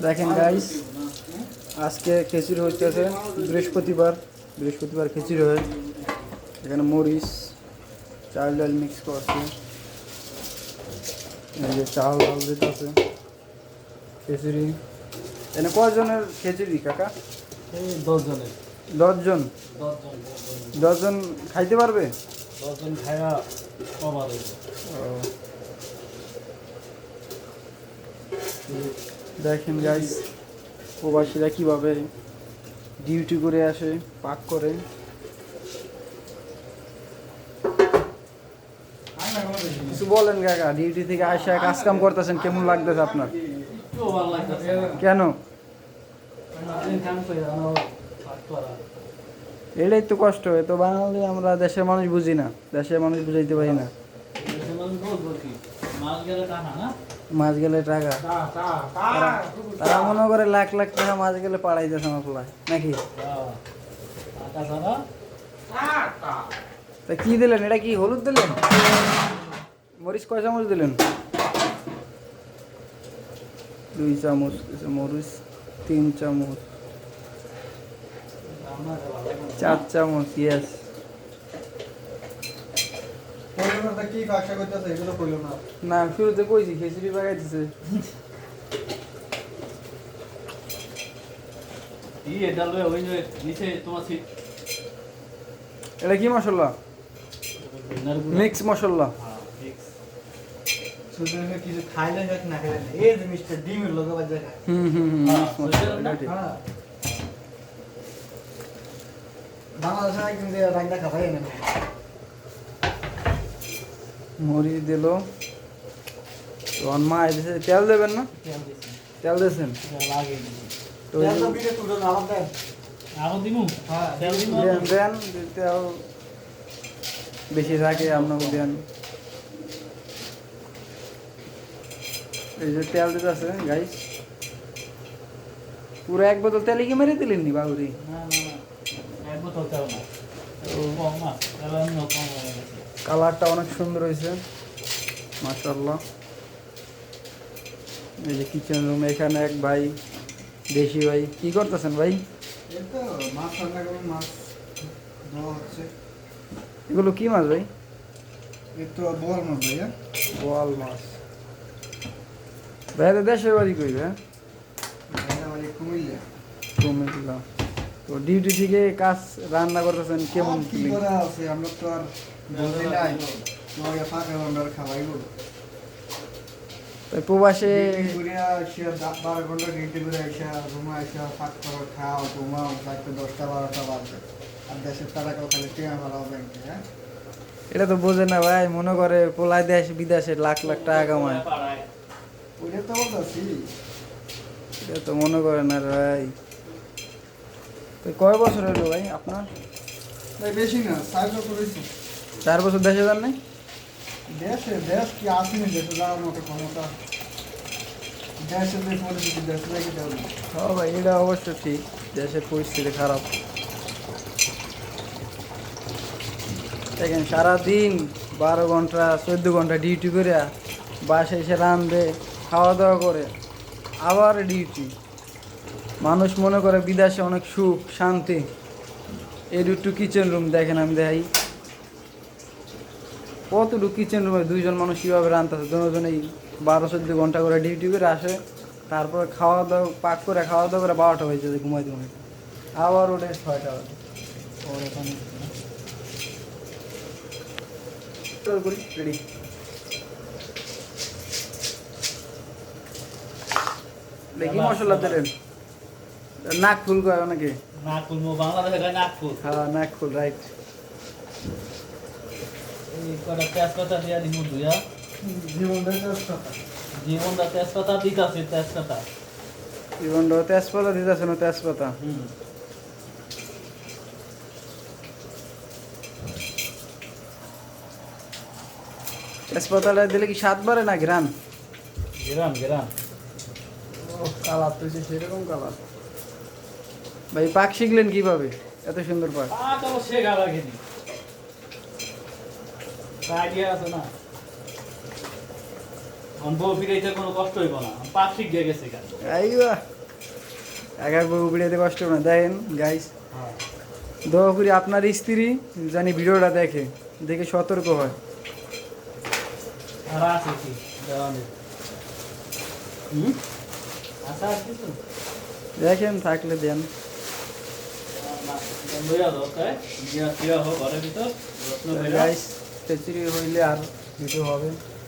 দেখেন গাইস আজকে খিচুড়ি হইতেছে বৃহস্পতিবার বৃহস্পতিবার খিচুড়ি হয়। এখানে মরিচ চাল ডাল মিক্স করছে। এই যে চাল ডাল দিতেছে খিচুড়ি। এখানে কয়জনের খিচুড়ি কাকা? দশজনের। দশজন? দশজন খাইতে পারবে? দশজন হইবে দেখেন গাইস প্রবাসীরা কীভাবে ডিউটি করে আসে, পাক করে। কিছু বলেন কাকা ডিউটি থেকে আসা কাজ কাম করতেছেন, কেমন লাগতেছে আপনার? কেন? এটাই তো কষ্ট হয় তো বাঙালি আমরা দেশের মানুষ বুঝি না, দেশের মানুষ বুঝাইতে পারি না? মাছ গেলে টাকা। তারা- মনে করে লাখ লাখ টাকা মাছ গেলে পাড়াইতেছে আমার পোলায় নাকি? হ্যাঁ। তা কি দিলেন? এটা কি হলুদ দিলেন? মরিচ কয় চামচ দিলেন? দুই চামচ মরিচ তিন চামচ। চার চামচ ইয়েস কি কাজটা করতেছে? এগুলো কইলো না। না শুরুতে কইছি খিচুড়ি পাকাইতেছে ই এটা কি মশলা? মিক্স মশলা। হ্যাঁ কিছু খাইলে না খাইলে এই যে মিস্টার ডিমের লোকে বাজে হুম হুম হুম বাংলাদেশে একদিন রান্না খাবাই না মরিচ দিল। মা এসেছে তেল দেবেন না? তেল দিয়েছেন? তো দেন। হ্যাঁ তেল বেশি থাকে আপনাকে দেন। এই যে তেল দিতে আছে গাইস পুরো এক বোতল তেলে কি মেরে দিলেন নি বাবুরি না না। এক বোতল তেল না। কম না তেল অন্য কম কালারটা অনেক সুন্দর হয়েছে। মাশাল্লাহ এই যে কিচেন রুম এখানে এক ভাই দেশি ভাই। কি করতেছেন ভাই? এগুলো কি মাছ ভাই? বল মাছ ভাইয়া বোয়াল মাছ। তো দেশের বাড়ি কই হ্যাঁ ভাইয়া আমার কুমিল্লা। কুমিল্লা। তো ডিউটি থেকে কাজ রান্না করতেছেন কেমন কি আমরা তো আর বলতে নাই তোমাকে ফাঁকা ঘণ্টার খাওয়াই বলো প্রবাসে ডিউটি করিয়া এসে দা- বারো ঘণ্টা ডিউটি করে এসে রুমে এসে ফাঁক করো খাও ঘুমাও রাত্রে দশটা বারোটা বাজবে আর দেশের খালি টেয়া ভাড়াও ব্যাংকে হ্যাঁ? এটা তো বোঝে না ভাই মনে করে পোলাই দেশ বিদেশে লাখ লাখ টাকা কামায়। ওইটা তো বলতেছি। এটা তো মনে করে না রে ভাই। তো কয় বছর হলো ভাই আপনার? বেশি না সাহায্য করেছি চার বছর দেশে যান নাই? দেশে দেশ কি আসেনি দেশে যাওয়ার মতো ক্ষমতা? দেশে দেশে দেওয়া হ্যাঁ ভাই এটা অবশ্য ঠিক। দেশের পরিস্থিতি খারাপ। দেখেন সারাদিন বারো ঘণ্টা চোদ্দ ঘণ্টা ডিউটি করে বাসে এসে রান্ধে খাওয়া দাওয়া করে আবার ডিউটি মানুষ মনে করে বিদেশে অনেক সুখ শান্তি। এই দুটো কিচেন রুম দেখেন আমি দেখাই। কতটুকু কিচেন রুমে দুইজন মানুষ কীভাবে রান্তাছে? দুজনেই বারো চোদ্দ ঘণ্টা করে ডিউটি করে আসে তারপরে খাওয়া দাওয়া পাক করে খাওয়া দাওয়া করে বারোটা হয়েছে ঘুমাই ঘুমাইতে আবার ওঠে ছয়টা বাজে। ওর ওখানে করি। রেডি দেখি মশলা দিলেন নাক ফুল কয় অনেকে? নাগপুর মো বাংলাদেশে গায় নাগপুর হ্যাঁ নাক ফুল রাইট কটা তেজপাতা দিয়া দিমু দুয়া জীবনটা চেষ্টা জীবনটা তেজপাতা দিতাছে তেজপাতা। জীবন তেজপাতা দিতেছে না তেজপাতা? হুম। তেজপাতাটা দিলে কি স্বাদ বাড়ে না ঘ্রাণ? গেরাম গেরাম ও কালার তো সেরকম কালার। ভাই পাক শিখলেন কীভাবে? এত সুন্দর পাক। শেখা লাগেনি আইডিয়া আছে না? এখন বউ ফিরাইতে কোনো কষ্ট হইব না। পাক ঠিক দিয়ে গেছে গা। আইবা। একা বউ বিড়াতে কষ্ট না। দেখেন গাইস হ্যাঁ। দোয়া করি আপনার স্ত্রী জানি ভিডিওটা দেখে দেখে সতর্ক হয়। আর আছে কি? হুম? আচ্ছা কিছু? দেখেন থাকলে দেন। লইয়া দাও নিয়ে আসিয়া হোক ঘরের ভিতর। খিচুড়ি হইলে আর কিছু হবে?